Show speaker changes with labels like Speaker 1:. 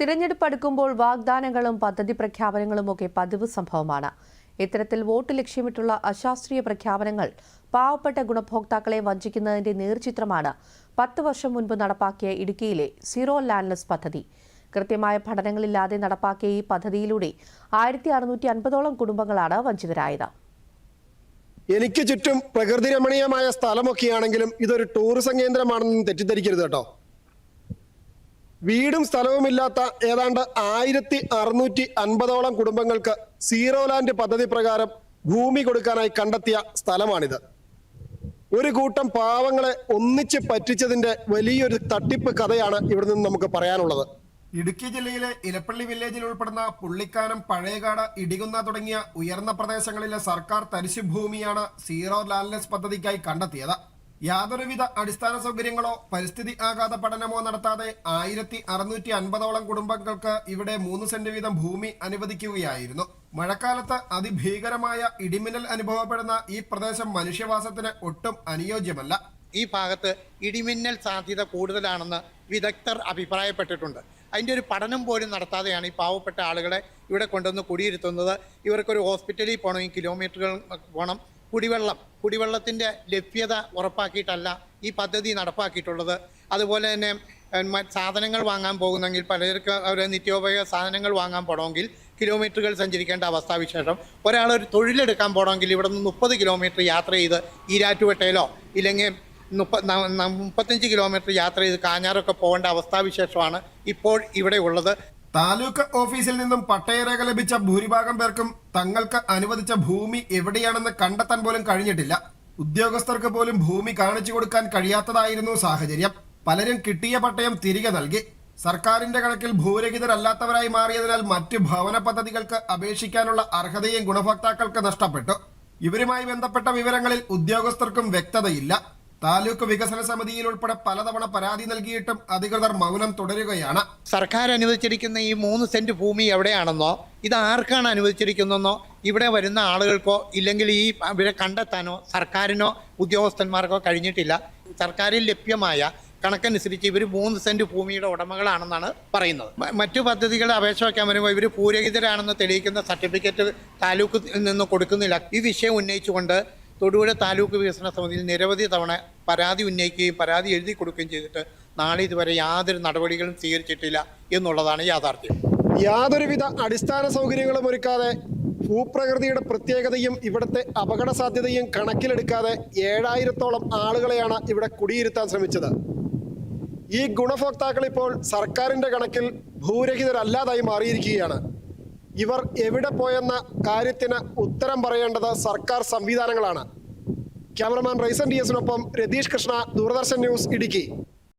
Speaker 1: തിരഞ്ഞെടുപ്പ് അടുക്കുമ്പോൾ വാഗ്ദാനങ്ങളും പദ്ധതി പ്രഖ്യാപനങ്ങളും ഒക്കെ പതിവ് സംഭവമാണ്. ഇത്തരത്തിൽ വോട്ട് ലക്ഷ്യമിട്ടുള്ള അശാസ്ത്രീയ പ്രഖ്യാപനങ്ങൾ പാവപ്പെട്ട ഗുണഭോക്താക്കളെ വഞ്ചിക്കുന്നതിന്റെ നേർചിത്രമാണ് പത്ത് വർഷം മുൻപ് നടപ്പാക്കിയ ഇടുക്കിയിലെ സീറോ ലാൻഡ്ലെസ് പദ്ധതി. കൃത്യമായ പഠനങ്ങളില്ലാതെ നടപ്പാക്കിയ ഈ പദ്ധതിയിലൂടെ ആയിരത്തി അറുന്നൂറ്റി അൻപതോളം കുടുംബങ്ങളാണ് വഞ്ചിതരായത്.
Speaker 2: എനിക്ക് ചുറ്റും പ്രകൃതി രമണീയമായ സ്ഥലമൊക്കെയാണെങ്കിലും ഇതൊരു ടൂറിസം കേന്ദ്രമാണെന്ന് തെറ്റിദ്ധരിക്കരുത് കേട്ടോ. വീടും സ്ഥലവുമില്ലാത്ത ഏതാണ്ട് ആയിരത്തി അറുന്നൂറ്റി അൻപതോളം കുടുംബങ്ങൾക്ക് സീറോ ലാൻഡ് പദ്ധതി പ്രകാരം ഭൂമി കൊടുക്കാനായി കണ്ടെത്തിയ സ്ഥലമാണിത്. ഒരു കൂട്ടം പാവങ്ങളെ ഒന്നിച്ച് പറ്റിച്ചതിന്റെ വലിയൊരു തട്ടിപ്പ് കഥയാണ് ഇവിടെ നിന്ന് നമുക്ക് പറയാനുള്ളത്.
Speaker 3: ഇടുക്കി ജില്ലയിലെ ഇലപ്പള്ളി വില്ലേജിൽ ഉൾപ്പെടുന്ന പുള്ളിക്കാനം പഴയകാട് ഇടികുന്ന തുടങ്ങിയ ഉയർന്ന പ്രദേശങ്ങളിലെ സർക്കാർ തരിശു ഭൂമിയാണ് സീറോ ലാൻഡ്ലെസ് പദ്ധതിക്കായി കണ്ടെത്തിയത്. യാതൊരുവിധ അടിസ്ഥാന സൗകര്യങ്ങളോ പരിസ്ഥിതി ആഘാത പഠനമോ നടത്താതെ ആയിരത്തി അറുന്നൂറ്റി അൻപതോളം കുടുംബങ്ങൾക്ക് ഇവിടെ മൂന്ന് സെന്റ് വീതം ഭൂമി അനുവദിക്കുകയായിരുന്നു. മഴക്കാലത്ത് അതിഭീകരമായ ഇടിമിന്നൽ അനുഭവപ്പെടുന്ന ഈ പ്രദേശം മനുഷ്യവാസത്തിന് ഒട്ടും അനുയോജ്യമല്ല.
Speaker 4: ഈ ഭാഗത്ത് ഇടിമിന്നൽ സാധ്യത കൂടുതലാണെന്ന് വിദഗ്ധർ അഭിപ്രായപ്പെട്ടിട്ടുണ്ട്. അതിന്റെ ഒരു പഠനം പോലും നടത്താതെയാണ് ഈ പാവപ്പെട്ട ആളുകളെ ഇവിടെ കൊണ്ടുവന്ന് കുടിയിരുത്തുന്നത്. ഇവർക്കൊരു ഹോസ്പിറ്റലിൽ പോകണമെങ്കിൽ കിലോമീറ്ററുകൾ പോകണം കുടിവെള്ളം കുടിവെള്ളത്തിന്റെ ലഭ്യത ഉറപ്പാക്കിയിട്ടല്ല ഈ പദ്ധതി നടപ്പാക്കിയിട്ടുള്ളത്. അതുപോലെ തന്നെ സാധനങ്ങൾ വാങ്ങാൻ പോകുന്നെങ്കിൽ പലർക്ക് അവർ നിത്യോപയോഗ സാധനങ്ങൾ വാങ്ങാൻ പോകണമെങ്കിൽ കിലോമീറ്ററുകൾ സഞ്ചരിക്കേണ്ട അവസ്ഥാവിശേഷം. ഒരാൾ ഒരു തൊഴിലെടുക്കാൻ പോകണമെങ്കിൽ ഇവിടെ നിന്ന് മുപ്പത് കിലോമീറ്റർ യാത്ര ചെയ്ത് ഈരാറ്റുപേട്ടയിലോ ഇല്ലെങ്കിൽ മുപ്പ മുപ്പത്തഞ്ച് കിലോമീറ്റർ യാത്ര ചെയ്ത് കാഞ്ഞാറൊക്കെ പോകേണ്ട അവസ്ഥാവിശേഷമാണ് ഇപ്പോൾ ഇവിടെ ഉള്ളത്.
Speaker 3: താലൂക്ക് ഓഫീസിൽ നിന്നും പട്ടയരേഖ ലഭിച്ച ഭൂരിഭാഗം പേർക്കും തങ്ങൾക്ക് അനുവദിച്ച ഭൂമി എവിടെയാണെന്ന് കണ്ടെത്താൻ പോലും കഴിഞ്ഞിട്ടില്ല. ഉദ്യോഗസ്ഥർക്ക് പോലും ഭൂമി കാണിച്ചു കൊടുക്കാൻ കഴിയാത്തതായിരുന്നു സാഹചര്യം. പലരും കിട്ടിയ പട്ടയം തിരികെ നൽകി. സർക്കാരിന്റെ കണക്കിൽ ഭൂരഹിതരല്ലാത്തവരായി മാറിയതിനാൽ മറ്റ് ഭവന പദ്ധതികൾക്ക് അപേക്ഷിക്കാനുള്ള അർഹതയും ഗുണഭോക്താക്കൾക്ക് നഷ്ടപ്പെട്ടു. ഇവരുമായി ബന്ധപ്പെട്ട വിവരങ്ങളിൽ ഉദ്യോഗസ്ഥർക്കും വ്യക്തതയില്ല. താലൂക്ക് വികസന സമിതിയിൽ ഉൾപ്പെടെ പലതവണ പരാതി നൽകിയിട്ടും അധികൃതർ മൗനം തുടരുകയാണ്.
Speaker 4: സർക്കാർ അനുവദിച്ചിരിക്കുന്ന ഈ മൂന്ന് സെന്റ് ഭൂമി എവിടെയാണെന്നോ ഇത് ആർക്കാണ് അനുവദിച്ചിരിക്കുന്നതെന്നോ ഇവിടെ വരുന്ന ആളുകൾക്കോ ഇല്ലെങ്കിൽ ഈ ഇവിടെ കണ്ടെത്താനോ സർക്കാരിനോ ഉദ്യോഗസ്ഥന്മാർക്കോ കഴിഞ്ഞിട്ടില്ല. സർക്കാരിൽ ലഭ്യമായ കണക്കനുസരിച്ച് ഇവർ മൂന്ന് സെന്റ് ഭൂമിയുടെ ഉടമകളാണെന്നാണ് പറയുന്നത്. മറ്റു പദ്ധതികളെ അപേക്ഷ വയ്ക്കാൻ വരുമ്പോൾ ഇവർ പൂരഹിതരാണെന്ന് തെളിയിക്കുന്ന സർട്ടിഫിക്കറ്റ് താലൂക്കിൽ നിന്ന് കൊടുക്കുന്നില്ല. ഈ വിഷയം ഉന്നയിച്ചുകൊണ്ട് തൊടുപുഴ താലൂക്ക് വികസന സമിതിയിൽ നിരവധി തവണ പരാതി ഉന്നയിക്കുകയും പരാതി എഴുതി കൊടുക്കുകയും ചെയ്തിട്ട് നാളെ ഇതുവരെ യാതൊരു നടപടികളും സ്വീകരിച്ചിട്ടില്ല എന്നുള്ളതാണ് യാഥാർത്ഥ്യം.
Speaker 2: യാതൊരുവിധ അടിസ്ഥാന സൗകര്യങ്ങളും ഒരുക്കാതെ ഭൂപ്രകൃതിയുടെ പ്രത്യേകതയും ഇവിടുത്തെ അപകട സാധ്യതയും കണക്കിലെടുക്കാതെ ഏഴായിരത്തോളം ആളുകളെയാണ് ഇവിടെ കുടിയിരുത്താൻ ശ്രമിച്ചത്. ഈ ഗുണഭോക്താക്കൾ ഇപ്പോൾ സർക്കാരിന്റെ കണക്കിൽ ഭൂരഹിതരല്ലാതായി മാറിയിരിക്കുകയാണ്. ഇവർ എവിടെ പോയെന്ന കാര്യത്തിന് ഉത്തരം പറയേണ്ടത് സർക്കാർ സംവിധാനങ്ങളാണ്. ക്യാമറമാൻ റൈസൻ ഡി എസിനൊപ്പം രതീഷ് കൃഷ്ണ ദൂരദർശൻ ന്യൂസ് ഇടുക്കി.